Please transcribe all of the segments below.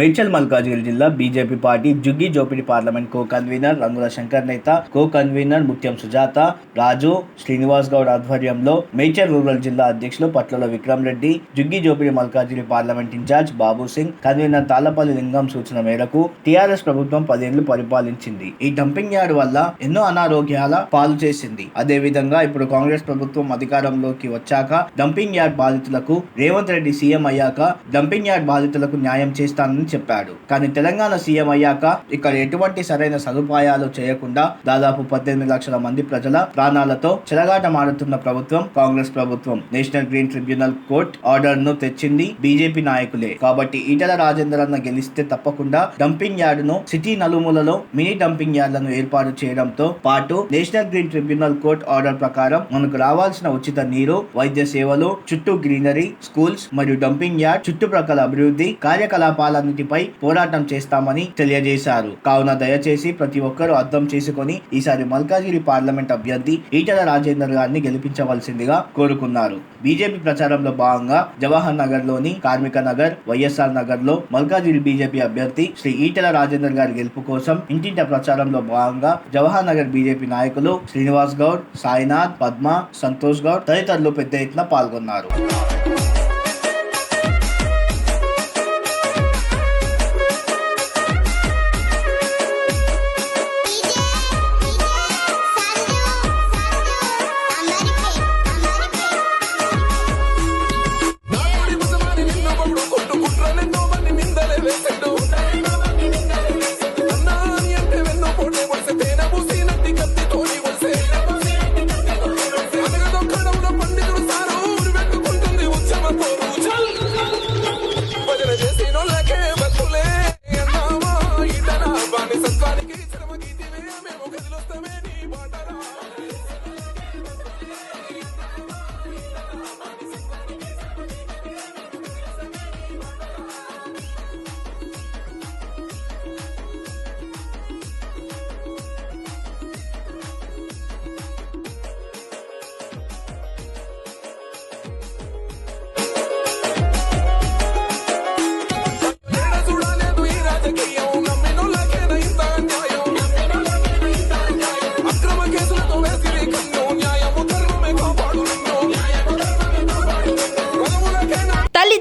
మేడ్చల్ మల్కాజ్గిరి జిల్లా BJP party Jhuggi Jhopdi parliament co convener Rangula Shankar నేత co convener Mutyam Sujatha Raju Srinivas Goud ఆధ్వర్యంలో Medchal rural జిల్లా అధ్యక్షులు Patla Vikram Reddy Jhuggi Jhopdi Malkajgiri parliament incharge Babu Singh convener Tallapalli Lingam సూచన మేరకు TRS ప్రభుత్వం పదేళ్ళు పరిపాలించింది. ఈ డంపింగ్ యార్డ్ వల్ల ఎన్నో అనారోగ్యాల పాలు చేసింది. అదే విధంగా ఇప్పుడు కాంగ్రెస్ ప్రభుత్వం అధికారంలోకి వచ్చాక డంపింగ్ యార్డ్ బాధితులకు రేవంత్ రెడ్డి సీఎం అయ్యాక డంపింగ్ యార్డ్ బాధితులకు న్యాయం చేస్తానని చెప్పాడు. కానీ తెలంగాణ సీఎం అయ్యాక ఇక్కడ ఎటువంటి సరైన సదుపాయాలు చేయకుండా దాదాపు పద్దెనిమిది లక్షల మంది ప్రజల ప్రాణాలతో చెలగాటమాడుతున్న ప్రభుత్వం కాంగ్రెస్ ప్రభుత్వం. నేషనల్ గ్రీన్ ట్రిబ్యునల్ కోర్ట్ ఆర్డర్ను తెచ్చింది బీజేపీ నాయకులే. కాబట్టి ఈటల రాజేందర్ అన్న గెలిస్తే తప్పకుండా డంపింగ్ యార్డ్ను సిటీ నలుమూలలో మినీ డంపింగ్ యార్డ్లను ఏర్పాటు చేయడంతో పాటు national green tribunal court order ప్రకారం మనకు రావాల్సిన ఉచిత నీరు వైద్య సేవలు చుట్టూ గ్రీనరీ స్కూల్స్ మరియు డంపింగ్ యార్డ్ చుట్టుప్రక్కల అభివృద్ధి కార్యకలాపాలను కార్యకలాపాలన్నిటిపై పోరాటం చేస్తామని తెలియజేశారు. కావున దయచేసి ప్రతి ఒక్కరూ అర్థం చేసుకుని ఈసారి మల్కాజిగిరి పార్లమెంట్ అభ్యర్థి ఈటల రాజేందర్ గారిని గెలిపించవలసిందిగా కోరుకున్నారు. బీజేపీ ప్రచారంలో భాగంగా జవహర్ నగర్లోని కార్మిక నగర్ వైఎస్ఆర్ నగర్లో మల్కాజిగిరి బీజేపీ అభ్యర్థి శ్రీ ఈటల రాజేందర్ గారి గెలుపు కోసం ఇంటింట ప్రచారంలో భాగంగా జవహర్ నగర్ బీజేపీ నాయకులు శ్రీనివాస్ గౌడ్ సాయినాథ్ పద్మ సంతోష్ గౌడ్ తదితరులు పెద్ద ఎత్తున పాల్గొన్నారు. bandará.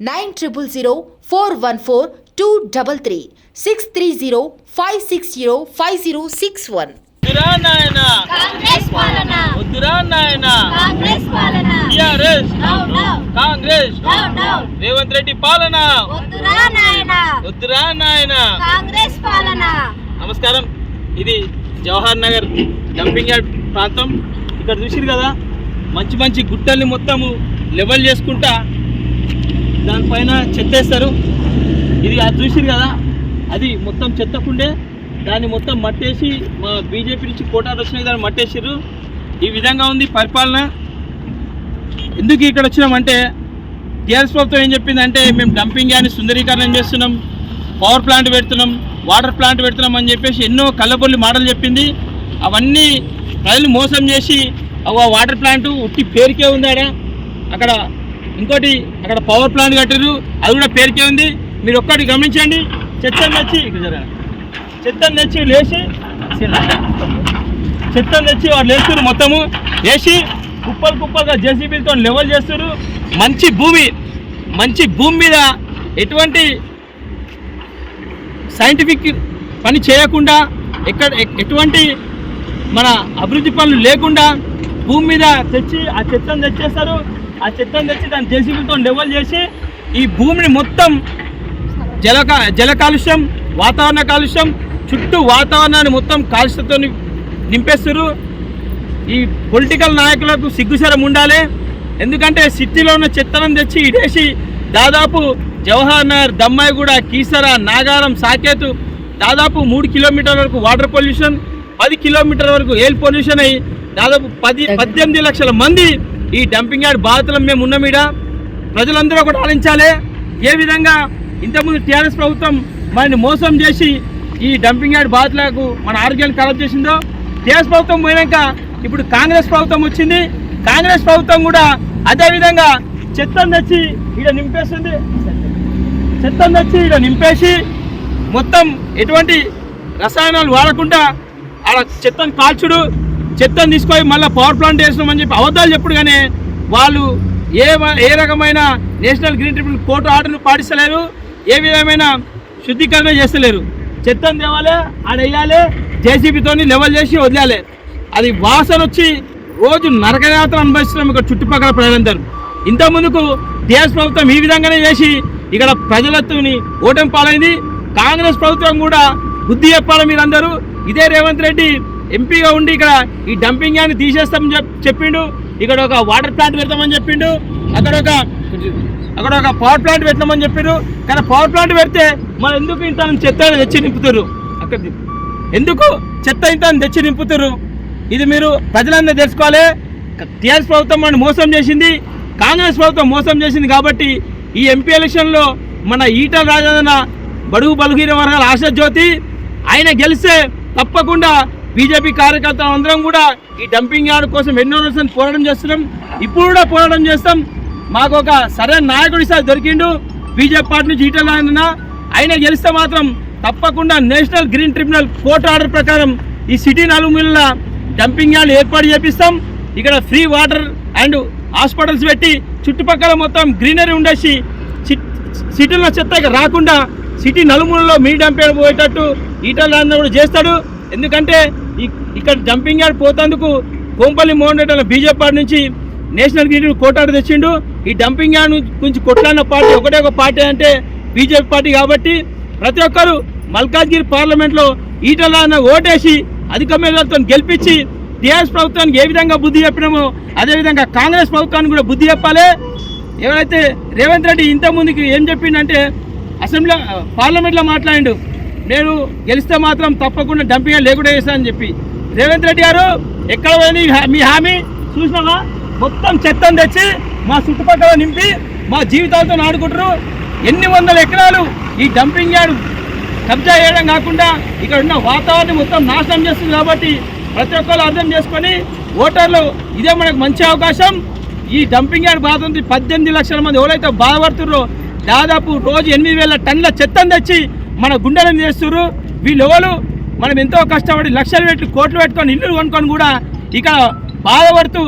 nine triple zero four one four two double three six three zero five six zero five zero six one Congress పాలన. వద్దురా నాయన. కాంగ్రెస్ పాలన. TRS. Down down. Congress. Down down. Revanth Reddy పాలన. వద్దురా నాయన. వద్దురా నాయన. కాంగ్రెస్ పాలన. నమస్కారం. ఇది జవహర్ నగర్ డంపింగ్ యార్డ్ ప్రాంతం. ఇక్కడ చూసిరు కదా? మంచి మంచి గుట్టల్ని మొత్తము లెవెల్ చేసుకుంటా దానిపైన చెత్తేస్తారు. ఇది అది చూసిరు కదా? అది మొత్తం చెత్తకుండే. దాన్ని మొత్తం మట్టేసి మా బీజేపీ నుంచి కోటాలు వచ్చినాయి దాన్ని మట్టేసారు ఈ విధంగా ఉంది పరిపాలన. ఎందుకు ఇక్కడ వచ్చినామంటే టీఆర్ఎస్ ప్రభుత్వం ఏం చెప్పిందంటే మేము డంపింగ్ అని సుందరీకరణ చేస్తున్నాం పవర్ ప్లాంట్ పెడుతున్నాం వాటర్ ప్లాంట్ పెడుతున్నాం అని చెప్పేసి ఎన్నో కళ్ళబొల్లి మాటలు చెప్పింది. అవన్నీ ప్రజలు మోసం చేసి ఆ వాటర్ ప్లాంట్ ఉట్టి పేరుకే ఉందాడా? అక్కడ ఇంకోటి అక్కడ పవర్ ప్లాంట్ కట్టారు అది కూడా పేరుకే ఉంది. మీరు ఒక్కటి గమనించండి. చెత్త తెచ్చి చెత్త తెచ్చి లేచి చెత్త తెచ్చి వాళ్ళు వేస్తారు మొత్తము. వేసి కుప్పలు కుప్పలుగా జేసీబీలతో లెవెల్ చేస్తారు మంచి భూమి మంచి భూమి మీద ఎటువంటి సైంటిఫిక్ పని చేయకుండా ఎక్కడ ఎటువంటి మన అభివృద్ధి పనులు లేకుండా భూమి మీద తెచ్చి ఆ చెత్తను తెచ్చేస్తారు. ఆ చెత్తను తెచ్చి దాన్ని జేసీబీలతో లెవెల్ చేసి ఈ భూమిని మొత్తం జల జల కాలుష్యం వాతావరణ కాలుష్యం చుట్టూ వాతావరణాన్ని మొత్తం కాలుష్యంతో నింపేస్తారు ఈ పొలిటికల్ నాయకులకు సిగ్గుశరం ఉండాలి. ఎందుకంటే సిటీలో ఉన్న చెత్తనం తెచ్చి ఇడేసి దాదాపు జవహర్ నగర్ దమ్మాయిగూడ కీసర నాగారం సాకేతు దాదాపు మూడు కిలోమీటర్ల వరకు వాటర్ పొల్యూషన్ పది కిలోమీటర్ల వరకు ఎయిర్ పొల్యూషన్ అయ్యి దాదాపు పది పద్దెనిమిది లక్షల మంది ఈ డంపింగ్ యార్డ్ బాధితులం మేము ఉన్నామీడ ప్రజలందరూ ఒకటి ఆలోచించాలి ఏ విధంగా ఇంతకుముందు టీఆర్ఎస్ ప్రభుత్వం మనని మోసం చేసి ఈ డంపింగ్ యార్డ్ బాధితులకు మన ఆరోగ్యాన్ని ఖరాబ్ చేసిందో టీఆర్ఎస్ ప్రభుత్వం పోయినాక ఇప్పుడు కాంగ్రెస్ ప్రభుత్వం వచ్చింది. కాంగ్రెస్ ప్రభుత్వం కూడా అదేవిధంగా చెత్తను తెచ్చి ఇక్కడ నింపేస్తుంది చెత్తను తెచ్చి ఇక్కడ నింపేసి మొత్తం ఎటువంటి రసాయనాలు వాడకుండా అలా చెత్తను కాల్చుడు. చెత్తను తీసుకొని మళ్ళీ పవర్ ప్లాంట్ వేసినామని చెప్పి అబద్ధాలు చెప్పుడు కానీ వాళ్ళు ఏ ఏ రకమైన నేషనల్ గ్రీన్ ట్రిబ్యునల్ కోర్టు ఆర్డర్ను పాటిస్తలేరు ఏ విధమైన శుద్ధీకరణ చేస్తలేరు. చెత్తను తేవాలి ఆడ వేయాలి జేసీబీతో లెవెల్ చేసి వదిలేయాలి. అది వాసన వచ్చి రోజు నరకయాత్ర అనుభవిస్తున్నాం ఇక్కడ చుట్టుపక్కల ప్రజలందరూ. ఇంత ముందుకు టీఆర్ఎస్ ప్రభుత్వం ఈ విధంగానే చేసి ఇక్కడ ప్రజలతోని ఓటమి పాలైంది. కాంగ్రెస్ ప్రభుత్వం కూడా బుద్ధి చెప్పాలి మీరందరూ. ఇదే రేవంత్ రెడ్డి ఎంపీగా ఉండి ఇక్కడ ఈ డంపింగ్ యాన్ని తీసేస్తామని చెప్పిండు. ఇక్కడ ఒక వాటర్ ప్లాంట్ పెడతామని చెప్పిండు. అక్కడ ఒక అక్కడ ఒక పవర్ ప్లాంట్ పెట్టినామని చెప్పిండు. కానీ పవర్ ప్లాంట్ పెడితే మనం ఎందుకు ఇంత చెత్త తెచ్చి నింపుతారు అక్కడ ఎందుకు చెత్త ఇంత తెచ్చి నింపుతారు ఇది మీరు ప్రజలందరూ తెలుసుకోవాలి. టీఆర్ఎస్ ప్రభుత్వం మనం మోసం చేసింది. కాంగ్రెస్ ప్రభుత్వం మోసం చేసింది కాబట్టి ఈ ఎంపీ ఎలక్షన్లో మన ఈటల రాజేంద్ర బడుగు బలుహీన వర్గాల ఆశాజ్యోతి ఆయన గెలిస్తే తప్పకుండా బీజేపీ కార్యకర్తలు అందరం కూడా ఈ డంపింగ్ యార్డ్ కోసం ఎన్నో రోజులు పోరాటం చేస్తున్నాం. ఇప్పుడు కూడా పోరాటం చేస్తాం. మాకు ఒక సరైన నాయకుడు సార్ దొరికిండు. బీజేపీ పార్టీ నుంచి ఈటల రాజేంద్ర ఆయన గెలిస్తే మాత్రం తప్పకుండా national green tribunal court order ప్రకారం ఈ సిటీ నలుమూలల డంపింగ్ యార్డ్ ఏర్పాటు చేపిస్తాం. ఇక్కడ ఫ్రీ వాటర్ అండ్ హాస్పిటల్స్ పెట్టి చుట్టుపక్కల మొత్తం గ్రీనరీ ఉండేసి సిటీలో చెత్త రాకుండా సిటీ నలుమూలలో మీ డంపేయడం పోయేటట్టు ఈటల కూడా చేస్తాడు. ఎందుకంటే ఇక్కడ జంపింగ్ యార్డ్ పోతందుకు కోంపల్లి మోహన్ రెడ్డి బీజేపీ నుంచి నేషనల్ గ్రీడ్ కోటాడు తెచ్చిండు. ఈ డంపింగ్ యార్డ్ గురించి కొట్లాడిన పార్టీ ఒకటే ఒక పార్టీ అంటే బీజేపీ పార్టీ కాబట్టి ప్రతి ఒక్కరు మల్కాజ్గిరి పార్లమెంట్లో ఈటల ఓటేసి అధిక మేధాలతో గెలిపించి టీఆర్ఎస్ ప్రభుత్వానికి ఏ విధంగా బుద్ధి చెప్పినామో అదేవిధంగా కాంగ్రెస్ ప్రభుత్వానికి కూడా బుద్ధి చెప్పాలి. ఎవరైతే రేవంత్ రెడ్డి ఇంతకుముందుకి ఏం చెప్పిండంటే అసెంబ్లీ పార్లమెంట్లో మాట్లాడిండు. నేను గెలిస్తే మాత్రం తప్పకుండా డంపింగ్ లేకుండా చేస్తానని చెప్పి. రేవంత్ రెడ్డి గారు ఎక్కడ పోయిన మీ హామీ చూసినావా? మొత్తం చెత్తను తెచ్చి మా చుట్టుపక్కల నింపి మా జీవితాలతో ఆడుకుంటారు ఎన్ని వందల ఎకరాలు ఈ డంపింగ్ యార్డ్ కబ్జా చేయడం కాకుండా ఇక్కడ ఉన్న వాతావరణం మొత్తం నాశనం చేస్తుంది కాబట్టి ప్రతి ఒక్కరు అర్థం చేసుకొని ఓటర్లు ఇదే మనకు మంచి అవకాశం. ఈ డంపింగ్ యార్డ్ బాధ ఉంది. పద్దెనిమిది లక్షల మంది ఎవరైతే బాధపడుతున్నారో దాదాపు రోజు ఎనిమిది వేల టన్నుల చెత్తను తెచ్చి మన గుండెలను చేస్తున్నారు వీళ్ళు ఎవరు మనం ఎంతో కష్టపడి లక్షలు పెట్టి కోట్లు పెట్టుకొని ఇల్లు కొనుక్కొని కూడా ఇక బాధపడుతూ